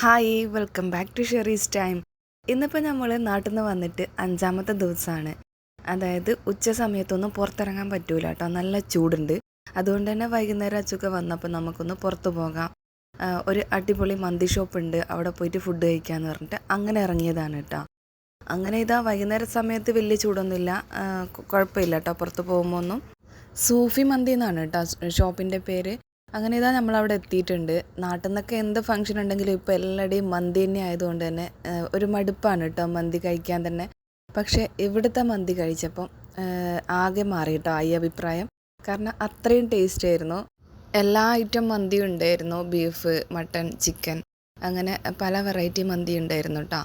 Hi welcome back to Sherry's time. ഇന്നിപ്പോൾ നമ്മൾ നാട്ടിൽ നിന്ന് വന്നിട്ട് അഞ്ചാമത്തെ ദിവസമാണ് അതായത് ഉച്ച സമയത്തൊന്നും പുറത്തിറങ്ങാൻ പറ്റൂല കേട്ടോ നല്ല ചൂടുണ്ട്. അതുകൊണ്ട് തന്നെ വൈകുന്നേരം അച്ചൊക്കെ വന്നപ്പോൾ നമുക്കൊന്ന് പുറത്തു പോകാം. ഒരു അടിപൊളി മന്തി ഷോപ്പ് ഉണ്ട് അവിടെ പോയിട്ട് ഫുഡ് കഴിക്കാമെന്ന് പറഞ്ഞിട്ട് അങ്ങനെ ഇറങ്ങിയതാണ് കേട്ടോ അങ്ങനെ ഇതാ വൈകുന്നേര സമയത്ത് വലിയ ചൂടൊന്നുമില്ല. കുഴപ്പമില്ല കേട്ടോ പുറത്ത് പോകുമ്പോൾ ഒന്നും. സൂഫി മന്തി എന്നാണ് കേട്ടോ ഷോപ്പിന്റെ പേര്. അങ്ങനെ ഇതാ നമ്മളവിടെ എത്തിയിട്ടുണ്ട്. നാട്ടിൽ നിന്നൊക്കെ എന്ത് ഫംഗ്ഷൻ ഉണ്ടെങ്കിലും ഇപ്പോൾ എല്ലാവരുടെയും മന്തി തന്നെ ആയതുകൊണ്ട് തന്നെ ഒരു മടുപ്പാണ് കേട്ടോ മന്തി കഴിക്കാൻ തന്നെ. പക്ഷേ ഇവിടുത്തെ മന്തി കഴിച്ചപ്പം ആകെ മാറി കേട്ടോ ഈ അഭിപ്രായം. കാരണം അത്രയും ടേസ്റ്റ് ആയിരുന്നു. എല്ലാ ഐറ്റം മന്തി ഉണ്ടായിരുന്നു. ബീഫ് മട്ടൺ ചിക്കൻ അങ്ങനെ പല വെറൈറ്റി മന്തി ഉണ്ടായിരുന്നു കേട്ടോ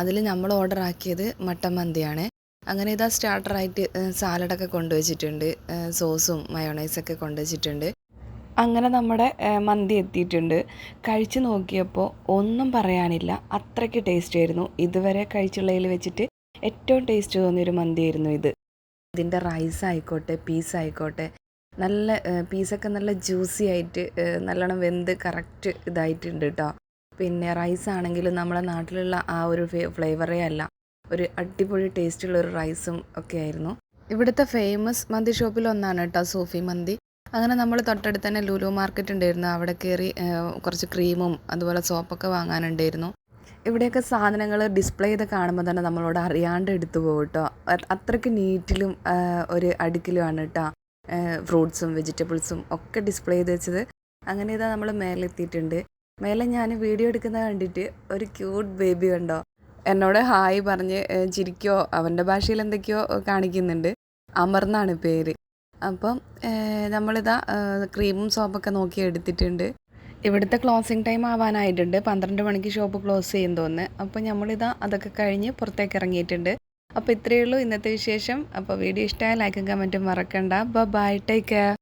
അതിൽ നമ്മൾ ഓർഡർ ആക്കിയത് മട്ടൻ മന്തിയാണ്. അങ്ങനെ ഇതാ സ്റ്റാർട്ടറായിട്ട് സാലഡൊക്കെ കൊണ്ടുവച്ചിട്ടുണ്ട് സോസും മയോണൈസൊക്കെ കൊണ്ടുവച്ചിട്ടുണ്ട് അങ്ങനെ നമ്മുടെ മന്തി എത്തിയിട്ടുണ്ട്. കഴിച്ചു നോക്കിയപ്പോൾ ഒന്നും പറയാനില്ല. അത്രയ്ക്ക് ടേസ്റ്റ് ആയിരുന്നു. ഇതുവരെ കഴിച്ചുള്ളതിൽ വെച്ചിട്ട് ഏറ്റവും ടേസ്റ്റ് തോന്നിയൊരു മന്തിയായിരുന്നു ഇത്. ഇതിന്റെ റൈസ് ആയിക്കോട്ടെ പീസ് ആയിക്കോട്ടെ നല്ല പീസൊക്കെ നല്ല ജ്യൂസി ആയിട്ട് നല്ലോണം വെന്ത് കറക്റ്റ് ഇതായിട്ടുണ്ട് കേട്ടോ പിന്നെ റൈസ് ആണെങ്കിലും നമ്മുടെ നാട്ടിലുള്ള ആ ഒരു ഫ്ലേവറേ അല്ല. ഒരു അടിപൊളി ടേസ്റ്റുള്ള ഒരു റൈസും ഒക്കെ ആയിരുന്നു. ഇവിടുത്തെ ഫേമസ് മന്തി ഷോപ്പിൽ ഒന്നാണ് കേട്ടോ സൂഫി മന്തി. അങ്ങനെ നമ്മൾ തൊട്ടടുത്ത് തന്നെ ലുലു മാർക്കറ്റ് ഉണ്ടായിരുന്നു. അവിടെ കയറി കുറച്ച് ക്രീമും അതുപോലെ സോപ്പൊക്കെ വാങ്ങാനുണ്ടായിരുന്നു. ഇവിടെയൊക്കെ സാധനങ്ങൾ ഡിസ്പ്ലേ ചെയ്ത് കാണുമ്പോൾ തന്നെ നമ്മളോട് അറിയാണ്ട് എടുത്തു പോകും കേട്ടോ. അത്രയ്ക്ക് നീറ്റിലും ഒരു അടുക്കിലുമാണ് കേട്ടോ ഫ്രൂട്ട്സും വെജിറ്റബിൾസും ഒക്കെ ഡിസ്പ്ലേ ചെയ്ത് വെച്ചത്. അങ്ങനെ ഇതാ നമ്മൾ മേലെ എത്തിയിട്ടുണ്ട് മേലെ ഞാൻ വീഡിയോ എടുക്കുന്നത് കണ്ടിട്ട് ഒരു ക്യൂട്ട് ബേബി കണ്ടോ? എന്നോട് ഹായ് പറഞ്ഞ് ചിരിക്കോ അവന്റെ ഭാഷയിൽ എന്തൊക്കെയോ കാണിക്കുന്നുണ്ട്. അമർന്നാണ് പേര്. അപ്പം നമ്മളിതാ ക്രീമും സോപ്പൊക്കെ നോക്കി എടുത്തിട്ടുണ്ട്. ഇവിടുത്തെ ക്ലോസിങ് ടൈം ആവാനായിട്ടുണ്ട്. പന്ത്രണ്ട് മണിക്ക് ഷോപ്പ് ക്ലോസ് ചെയ്യും തോന്നുന്നു. അപ്പോൾ നമ്മളിതാ അതൊക്കെ കഴിഞ്ഞ് പുറത്തേക്ക് ഇറങ്ങിയിട്ടുണ്ട്. അപ്പോൾ ഇത്രയേ ഉള്ളൂ. ഇന്നത്തെ വിശേഷം. അപ്പോൾ വീഡിയോ ഇഷ്ടമായ ലൈക്കും കമന്റും മറക്കണ്ട. Bye take care